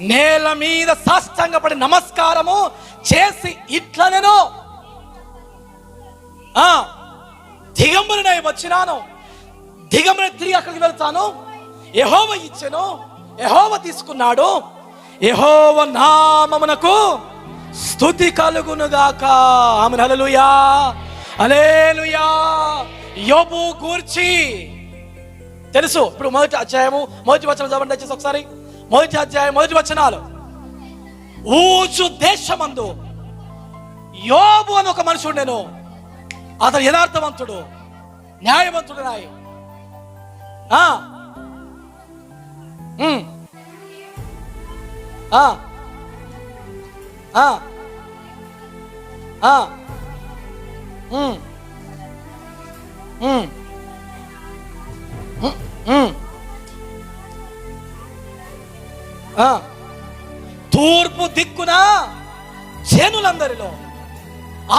నేల మీద సాష్టంగపడి నమస్కారము చేసి ఇట్లా నేను. ఆ, దిగంబరినై వచ్చినాను. దిగంబరి తిరిగి అక్కడికి వెళ్తాను. యహోవ ఇచ్చెను. ఎహోవ తీసుకున్నాడు. ఎహోవ నామమునకు స్థుతి కలుగునుగాక. ఆమె హల్లెలూయా. అలేలుయా యోబు గూర్చి. తెలుసు. ఇప్పుడు మొదటి అధ్యాయము మొదటి వచ్చిన చదవండి దయచేసి ఒకసారి. మొదటి అధ్యాయం మొదటి వచనాలు. ఊచు దేశమందు యోబు అని ఒక మనిషి ఉండేను. అతను యథార్థవంతుడు న్యాయవంతుడు నాయి ఆ. తూర్పు దిక్కున జనులందరిలో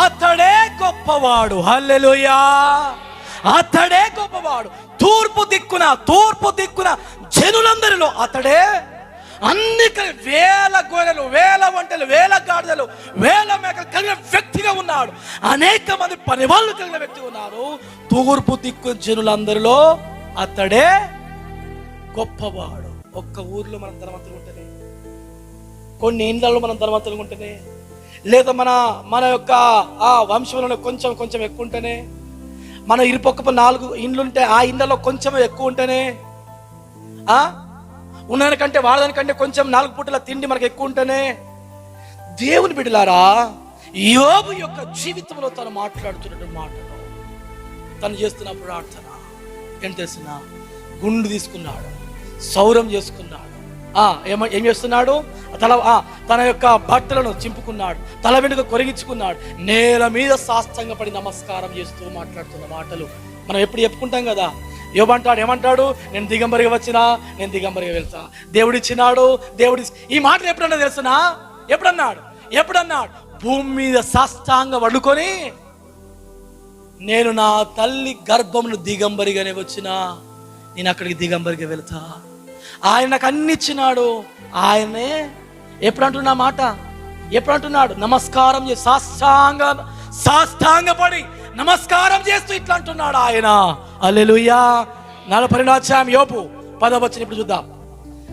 అతడే గొప్పవాడు. హల్లెలుయా. అతడే గొప్పవాడు. తూర్పు దిక్కున తూర్పు దిక్కున జనులందరిలో అతడే అన్ని వేల గొర్రెలు వేల వంటలు వేల గాడిదలు వేల మేకలు కలిగిన వ్యక్తిగా ఉన్నాడు. అనేక మంది పని వాళ్ళు కలిగిన వ్యక్తి ఉన్నారు. తూర్పు దిక్కు జనులందరిలో అతడే గొప్పవాడు. ఒక్క ఊర్లో మనం ధనవంతులు ఉంటేనే కొన్ని ఇండ్లలో మనం ధనవంతులు ఉంటేనే లేదా మన మన యొక్క ఆ వంశంలో కొంచెం కొంచెం ఎక్కువ ఉంటేనే మన ఇరుపక్కపు నాలుగు ఇండ్లుంటే ఆ ఇండ్లలో కొంచెం ఎక్కువ ఉంటేనే ఆ? ఉన్నదానికంటే వాడదానికంటే కొంచెం నాలుగు పూటల తిండి మనకు ఎక్కువ ఉంటేనే దేవుని బిడ్డలారా యోబు యొక్క జీవితంలో తను మాట్లాడుతున్న మాటలు. తను చేస్తున్న ప్రార్థన ఏం తెలిసిన గుండు తీసుకున్నాడు. సౌరం చేసుకున్నాడు. ఆ ఏమ ఏం చేస్తున్నాడు? తల ఆ, తన యొక్క బట్టలను చింపుకున్నాడు. తల వెనుక కొరిగించుకున్నాడు. నేల మీద సాష్టంగా పడి నమస్కారం చేస్తూ మాట్లాడుతున్న మాటలు. మనం ఎప్పుడు చెప్పుకుంటాం కదా? ఏమంటాడు ఏమంటాడు? నేను దిగంబరిగా వచ్చినా నేను దిగంబరిగా వెళ్తా. దేవుడు ఇచ్చినాడు దేవుడి ఈ మాటలు ఎప్పుడన్నా తెలుసునా? ఎప్పుడన్నాడు? ఎప్పుడన్నాడు? భూమి మీద సాష్టాంగ వండుకొని నేను నా తల్లి గర్భమును దిగంబరిగానే వచ్చినా నేను అక్కడికి దిగంబరిగా వెళ్తా. ఆయన నాకు అన్ని ఇచ్చినాడు ఆయనే ఎప్పుడు అంటున్నా మాట? ఎప్పుడు అంటున్నాడు నమస్కారం చేసి సాష్టాంగ సాష్టాంగపడి నమస్కారం చేస్తూ ఇట్లా అంటున్నాడు ఆయన. అల్లెలుయ్యా నలభై రెండు అధ్యాయం యోపు పద వచ్చిన ఇప్పుడు చూద్దాం.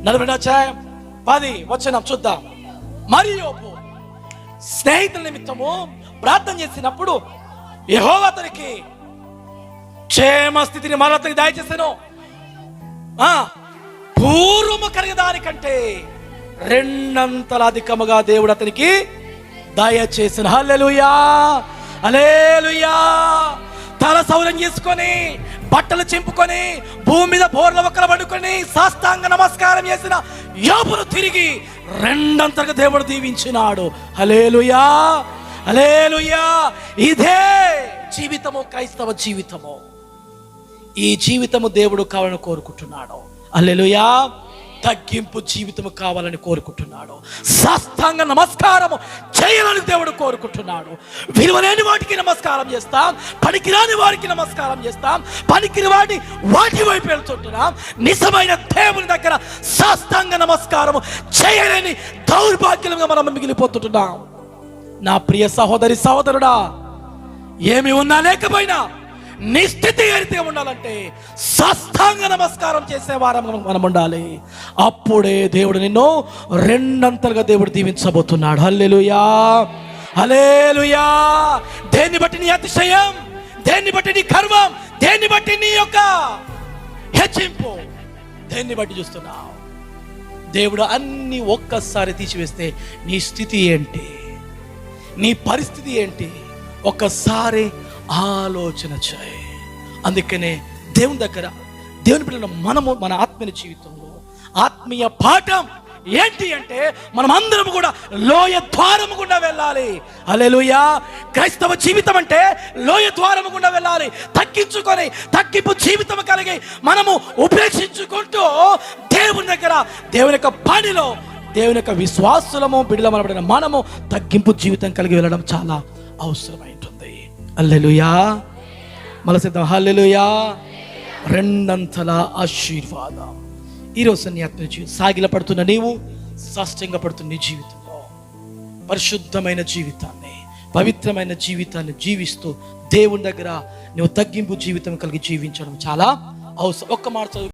నలభై రెండు అధ్యాయం పది వచ్చిన చూద్దాం. మరి యోపు స్నేహితుల నిమిత్తము ప్రార్థన చేసినప్పుడు యహో అతనికి క్షేమ స్థితిని మరో అతనికి దయచేసాను. ఆ పూర్వము కలిగదానికంటే రెండంతల అధికముగా దేవుడు అతనికి దయచేసిన. హల్లెలుయా! హల్లెలూయా! తల సౌరం చేసుకొని బట్టలు చింపుకొని భూమి మీద బోర్ల ఒక్కల పడుకొని సాష్టాంగ నమస్కారం చేసిన యోపును తిరిగి రెండంతగా దేవుడు దీవించినాడు. హలేలుయా హలేలుయా ఇదే జీవితము క్రైస్తవ జీవితము. ఈ జీవితము దేవుడు కావాలని కోరుకుంటున్నాడు. అల్లెలుయా. తగ్గింపు జీవితము కావాలని కోరుకుంటున్నాడు. సాష్టాంగ నమస్కారము చేయాలని దేవుడు కోరుకుంటున్నాడు. విలువలేని వాటికి నమస్కారం చేస్తాం. పనికిరాని వారికి నమస్కారం చేస్తాం. పనికిరి వాటి వాటి వైపు వెళ్తుంటున్నాం. నిజమైన దేవుని దగ్గర సాష్టాంగ నమస్కారము చేయలేని దౌర్భాగ్యంగా మనం మిగిలిపోతుంటున్నాం. నా ప్రియ సహోదరి సహోదరుడా ఏమి ఉన్నా లేకపోయినా నీ స్థితి ఉండాలంటే సస్తాంగ నమస్కారం చేసేవారం మనం ఉండాలి. అప్పుడే దేవుడు నిన్ను రెండంతలుగా దేవుడు దీవించబోతున్నాడు. హల్లెలుయా. హలేలుయా దేన్ని బట్టి నీ అతిశయం? దేన్ని బట్టి నీ గర్వం? దేన్ని బట్టి నీ యొక్క హెచ్చింపు? దేన్ని బట్టి చూస్తున్నావు? దేవుడు అన్ని ఒక్కసారి తీసివేస్తే నీ స్థితి ఏంటి? నీ పరిస్థితి ఏంటి? ఒక్కసారి ఆలోచన చేయి. అందుకనే దేవుని దగ్గర దేవుని పిల్లల మనము మన ఆత్మీయ జీవితంలో ఆత్మీయ పాఠం ఏంటి అంటే మనం అందరం కూడా లోయ ద్వారము గుండా వెళ్ళాలి. అలెలుయా క్రైస్తవ జీవితం అంటే లోయ ద్వారము గుండా వెళ్ళాలి. తగ్గించుకొని తగ్గింపు జీవితం కలిగి మనము ఉపేక్షించుకుంటూ దేవుని దగ్గర దేవుని యొక్క పనిలో దేవుని యొక్క విశ్వాసులము బిడలమనబడిన మనము తగ్గింపు జీవితం కలిగి వెళ్ళడం చాలా అవసరమైంటుంది. అల్లెలుయా మన సిద్ధం హల్లెలుయా. రెండంతల ఆశీర్వాదం. ఈరోజు నీ ఆత్మ సాగిల పడుతున్న నీవు సాష్టంగా పడుతున్న నీ జీవితంలో. పరిశుద్ధమైన జీవితాన్ని పవిత్రమైన జీవితాన్ని జీవిస్తూ దేవుని దగ్గర నువ్వు తగ్గింపు జీవితం కలిగి జీవించడం చాలా అవసరం. ఒక్క మాట